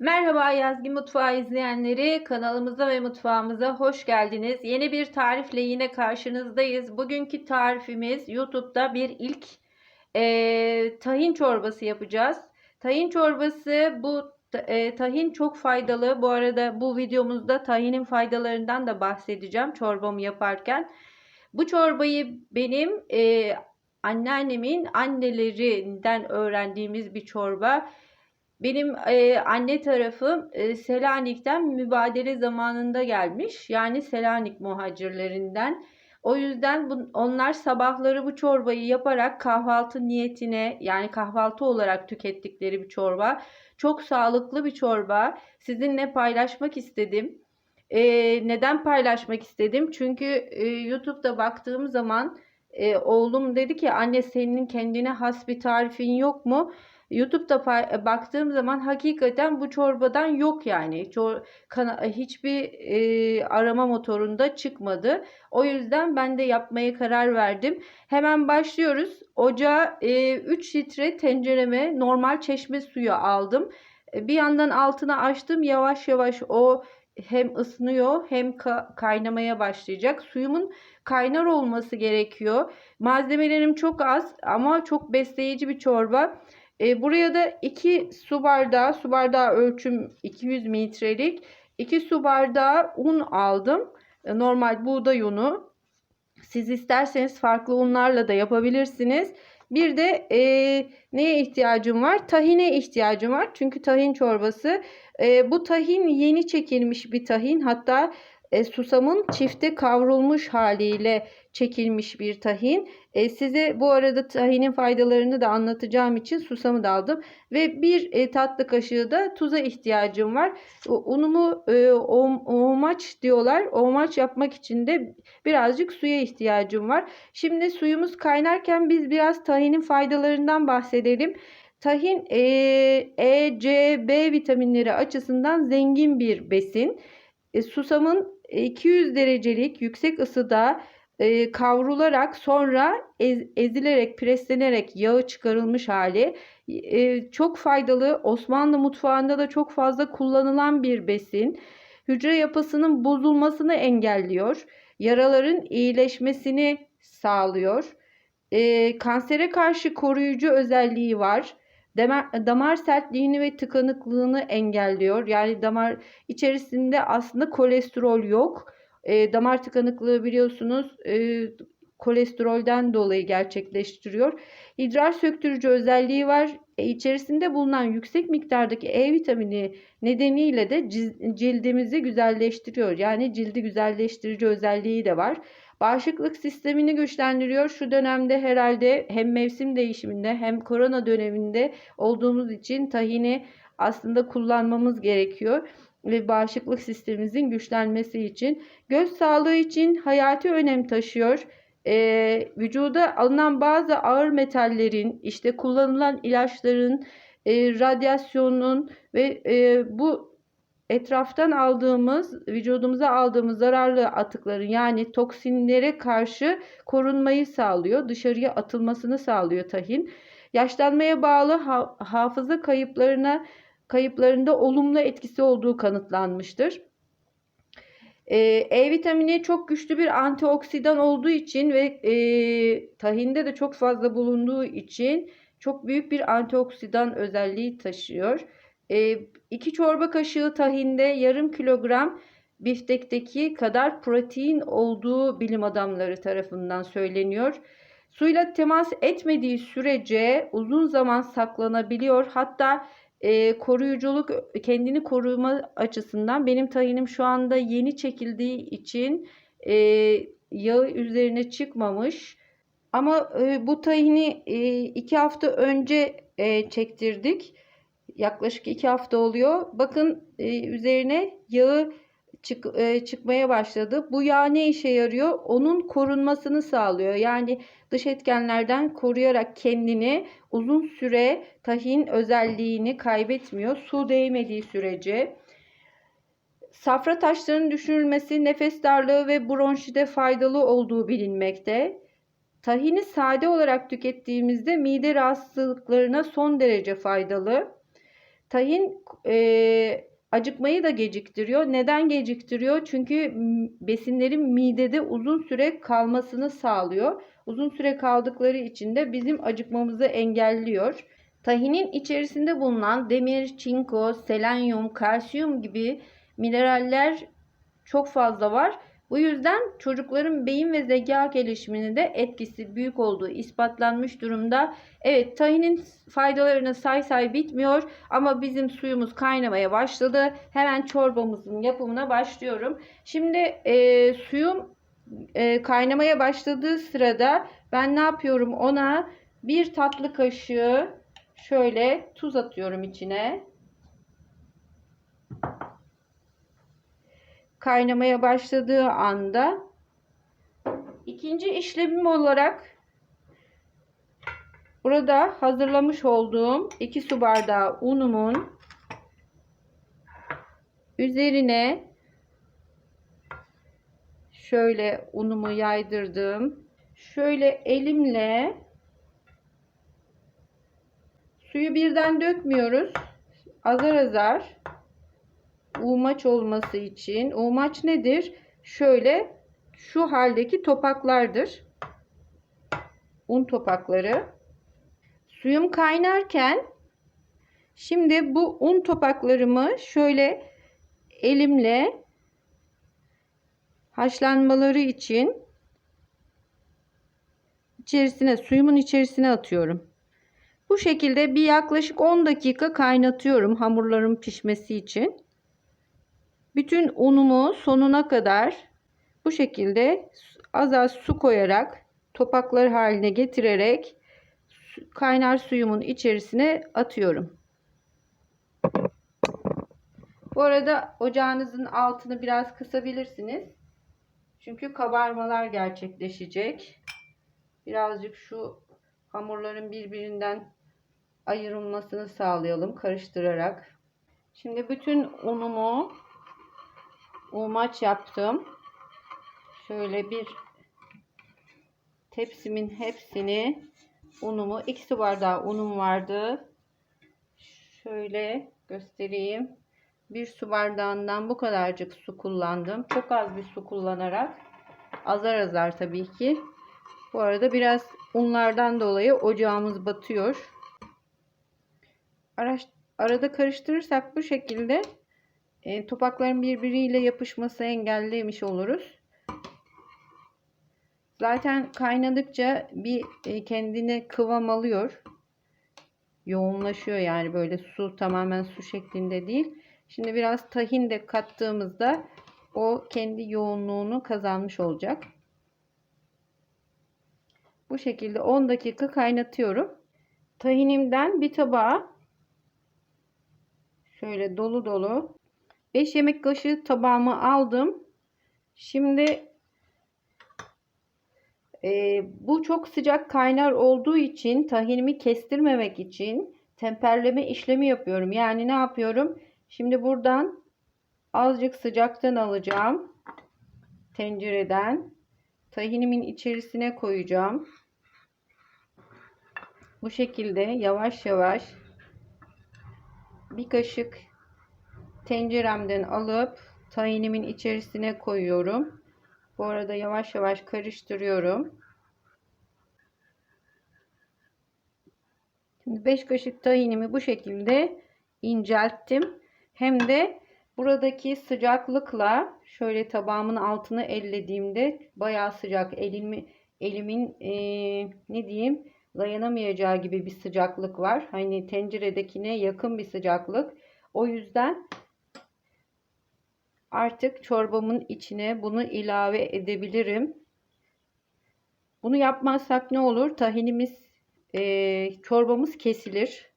Merhaba Yazgi Mutfağı izleyenleri kanalımıza ve mutfağımıza hoş geldiniz. Yeni bir tarifle yine karşınızdayız. Bugünkü tarifimiz YouTube'da bir ilk e, tahin çorbası yapacağız. Tahin çorbası bu e, tahin çok faydalı. Bu arada bu videomuzda tahinin faydalarından da bahsedeceğim çorbamı yaparken. Bu çorbayı benim e, anneannemin annelerinden öğrendiğimiz bir çorba. Benim e, anne tarafım e, Selanik'ten mübadele zamanında gelmiş. Yani Selanik muhacirlerinden. O yüzden bu, onlar sabahları bu çorbayı yaparak kahvaltı niyetine yani kahvaltı olarak tükettikleri bir çorba. Çok sağlıklı bir çorba. Sizinle paylaşmak istedim. E, neden paylaşmak istedim? Çünkü e, YouTube'da baktığım zaman e, oğlum dedi ki anne senin kendine has bir tarifin yok mu? YouTube'da baktığım zaman hakikaten bu çorbadan yok yani. Çor hiçbir e, arama motorunda çıkmadı. O yüzden ben de yapmaya karar verdim. Hemen başlıyoruz. Ocağa e, 3 litre tencereme normal çeşme suyu aldım. E, bir yandan altına açtım. Yavaş yavaş o hem ısınıyor hem ka kaynamaya başlayacak. Suyumun kaynar olması gerekiyor. Malzemelerim çok az ama çok besleyici bir çorba. E, buraya da 2 su bardağı, su bardağı ölçüm 200 mililitrelik 2 su bardağı un aldım. E, normal buğday unu. Siz isterseniz farklı unlarla da yapabilirsiniz. Bir de e, neye ihtiyacım var? Tahine ihtiyacım var. Çünkü tahin çorbası. E, bu tahin yeni çekilmiş bir tahin. Hatta e, susamın çifte kavrulmuş haliyle çekilmiş bir tahin. E, size bu arada tahinin faydalarını da anlatacağım için susamı da aldım. Ve bir e, tatlı kaşığı da tuza ihtiyacım var. Unumu e, oğmaç diyorlar. Oğmaç yapmak için de birazcık suya ihtiyacım var. Şimdi suyumuz kaynarken biz biraz tahinin faydalarından bahsedelim. Tahin e, E, C, B vitaminleri açısından zengin bir besin. E, susamın 200 derecelik yüksek ısıda e, kavrularak sonra ez, ezilerek preslenerek yağı çıkarılmış hali e, çok faydalı Osmanlı mutfağında da çok fazla kullanılan bir besin hücre yapısının bozulmasını engelliyor yaraların iyileşmesini sağlıyor e, kansere karşı koruyucu özelliği var damar, damar sertliğini ve tıkanıklığını engelliyor. Yani damar içerisinde aslında kolesterol yok. E, damar tıkanıklığı biliyorsunuz e, kolesterolden dolayı gerçekleştiriyor. İdrar söktürücü özelliği var. E, içerisinde bulunan yüksek miktardaki E vitamini nedeniyle de cildimizi güzelleştiriyor. Yani cildi güzelleştirici özelliği de var. Bağışıklık sistemini güçlendiriyor. Şu dönemde herhalde hem mevsim değişiminde hem korona döneminde olduğumuz için tahini aslında kullanmamız gerekiyor ve bağışıklık sistemimizin güçlenmesi için göz sağlığı için hayati önem taşıyor. Ee, vücuda alınan bazı ağır metallerin, işte kullanılan ilaçların, e, radyasyonun ve e, bu etraftan aldığımız, vücudumuza aldığımız zararlı atıkların yani toksinlere karşı korunmayı sağlıyor. Dışarıya atılmasını sağlıyor tahin. Yaşlanmaya bağlı ha hafıza kayıplarına kayıplarında olumlu etkisi olduğu kanıtlanmıştır. Ee, e vitamini çok güçlü bir antioksidan olduğu için ve e, tahinde de çok fazla bulunduğu için çok büyük bir antioksidan özelliği taşıyor. E, 2 çorba kaşığı tahinde yarım kilogram biftekteki kadar protein olduğu bilim adamları tarafından söyleniyor. Suyla temas etmediği sürece uzun zaman saklanabiliyor. Hatta e, koruyuculuk kendini koruma açısından benim tahinim şu anda yeni çekildiği için e, yağı üzerine çıkmamış. Ama e, bu tahini e, iki hafta önce e, çektirdik yaklaşık iki hafta oluyor. Bakın e, üzerine yağı çık, e, çıkmaya başladı. Bu yağ ne işe yarıyor? Onun korunmasını sağlıyor. Yani dış etkenlerden koruyarak kendini uzun süre tahin özelliğini kaybetmiyor. Su değmediği sürece. Safra taşlarının düşürülmesi nefes darlığı ve bronşide faydalı olduğu bilinmekte. Tahini sade olarak tükettiğimizde mide rahatsızlıklarına son derece faydalı. Tahin e, acıkmayı da geciktiriyor. Neden geciktiriyor? Çünkü besinlerin midede uzun süre kalmasını sağlıyor. Uzun süre kaldıkları için de bizim acıkmamızı engelliyor. Tahinin içerisinde bulunan demir, çinko, selenyum, kalsiyum gibi mineraller çok fazla var. Bu yüzden çocukların beyin ve zeka gelişimine de etkisi büyük olduğu ispatlanmış durumda. Evet tahinin faydalarını say say bitmiyor ama bizim suyumuz kaynamaya başladı. Hemen çorbamızın yapımına başlıyorum. Şimdi e, suyum e, kaynamaya başladığı sırada ben ne yapıyorum ona bir tatlı kaşığı şöyle tuz atıyorum içine. Kaynamaya başladığı anda ikinci işlemim olarak burada hazırlamış olduğum 2 su bardağı unumun üzerine şöyle unumu yaydırdım. Şöyle elimle suyu birden dökmüyoruz. Azar azar umaç olması için umaç nedir? Şöyle şu haldeki topaklardır. Un topakları. Suyum kaynarken şimdi bu un topaklarımı şöyle elimle haşlanmaları için içerisine suyumun içerisine atıyorum. Bu şekilde bir yaklaşık 10 dakika kaynatıyorum hamurların pişmesi için. Bütün unumu sonuna kadar bu şekilde az az su koyarak topaklar haline getirerek kaynar suyumun içerisine atıyorum. Bu arada ocağınızın altını biraz kısabilirsiniz. Çünkü kabarmalar gerçekleşecek. Birazcık şu hamurların birbirinden ayrılmasını sağlayalım karıştırarak. Şimdi bütün unumu umaç yaptım. Şöyle bir tepsimin hepsini unumu 2 su bardağı unum vardı. Şöyle göstereyim. Bir su bardağından bu kadarcık su kullandım. Çok az bir su kullanarak azar azar tabii ki. Bu arada biraz unlardan dolayı ocağımız batıyor. Araş, arada karıştırırsak bu şekilde e, topakların birbiriyle yapışması engellemiş oluruz. Zaten kaynadıkça bir e, kendine kıvam alıyor. Yoğunlaşıyor yani böyle su tamamen su şeklinde değil. Şimdi biraz tahin de kattığımızda o kendi yoğunluğunu kazanmış olacak. Bu şekilde 10 dakika kaynatıyorum. Tahinimden bir tabağa şöyle dolu dolu 5 yemek kaşığı tabağımı aldım. Şimdi e, bu çok sıcak kaynar olduğu için tahinimi kestirmemek için temperleme işlemi yapıyorum. Yani ne yapıyorum? Şimdi buradan azıcık sıcaktan alacağım. Tencereden. Tahinimin içerisine koyacağım. Bu şekilde yavaş yavaş bir kaşık tenceremden alıp tahinimin içerisine koyuyorum. Bu arada yavaş yavaş karıştırıyorum. Şimdi 5 kaşık tahinimi bu şekilde incelttim. Hem de buradaki sıcaklıkla şöyle tabağımın altını ellediğimde bayağı sıcak elimi elimin e, ne diyeyim dayanamayacağı gibi bir sıcaklık var. Hani tenceredekine yakın bir sıcaklık. O yüzden artık çorbamın içine bunu ilave edebilirim. Bunu yapmazsak ne olur? Tahinimiz, e, çorbamız kesilir.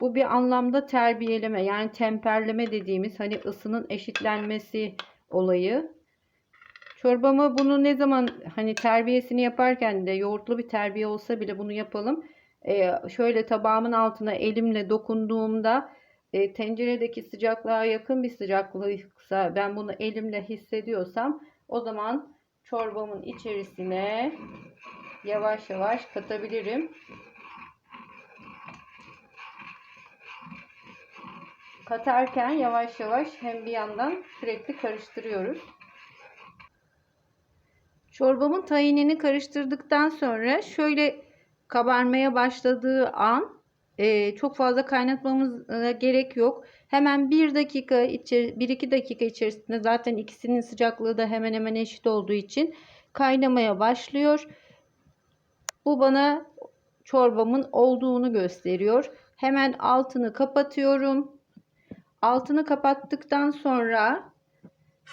Bu bir anlamda terbiyeleme yani temperleme dediğimiz hani ısının eşitlenmesi olayı. Çorbamı bunu ne zaman hani terbiyesini yaparken de yoğurtlu bir terbiye olsa bile bunu yapalım. Ee, şöyle tabağımın altına elimle dokunduğumda e, tenceredeki sıcaklığa yakın bir sıcaklıksa ben bunu elimle hissediyorsam o zaman çorbamın içerisine yavaş yavaş katabilirim. Katarken yavaş yavaş hem bir yandan sürekli karıştırıyoruz. Çorbamın tahinini karıştırdıktan sonra şöyle kabarmaya başladığı an e, çok fazla kaynatmamız e, gerek yok. Hemen 1 dakika, 1-2 dakika içerisinde zaten ikisinin sıcaklığı da hemen hemen eşit olduğu için kaynamaya başlıyor. Bu bana çorbamın olduğunu gösteriyor. Hemen altını kapatıyorum. Altını kapattıktan sonra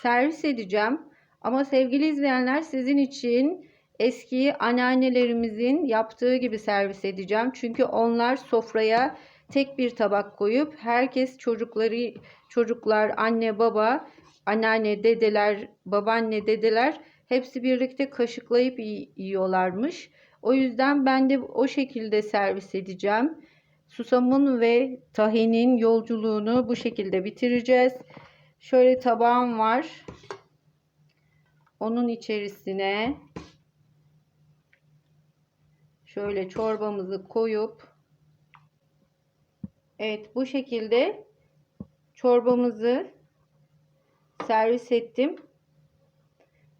servis edeceğim. Ama sevgili izleyenler sizin için eski anneannelerimizin yaptığı gibi servis edeceğim. Çünkü onlar sofraya tek bir tabak koyup herkes çocukları çocuklar anne baba anneanne dedeler babaanne dedeler hepsi birlikte kaşıklayıp yiyorlarmış. O yüzden ben de o şekilde servis edeceğim. Susamın ve tahinin yolculuğunu bu şekilde bitireceğiz. Şöyle tabağım var. Onun içerisine şöyle çorbamızı koyup evet bu şekilde çorbamızı servis ettim.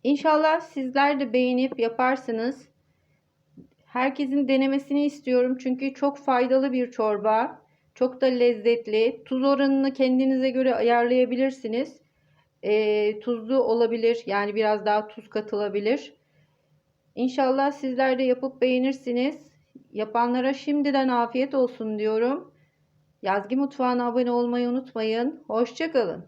İnşallah sizler de beğenip yaparsınız. Herkesin denemesini istiyorum çünkü çok faydalı bir çorba. Çok da lezzetli. Tuz oranını kendinize göre ayarlayabilirsiniz. E, tuzlu olabilir. Yani biraz daha tuz katılabilir. İnşallah sizler de yapıp beğenirsiniz. Yapanlara şimdiden afiyet olsun diyorum. Yazgi Mutfağı'na abone olmayı unutmayın. Hoşçakalın.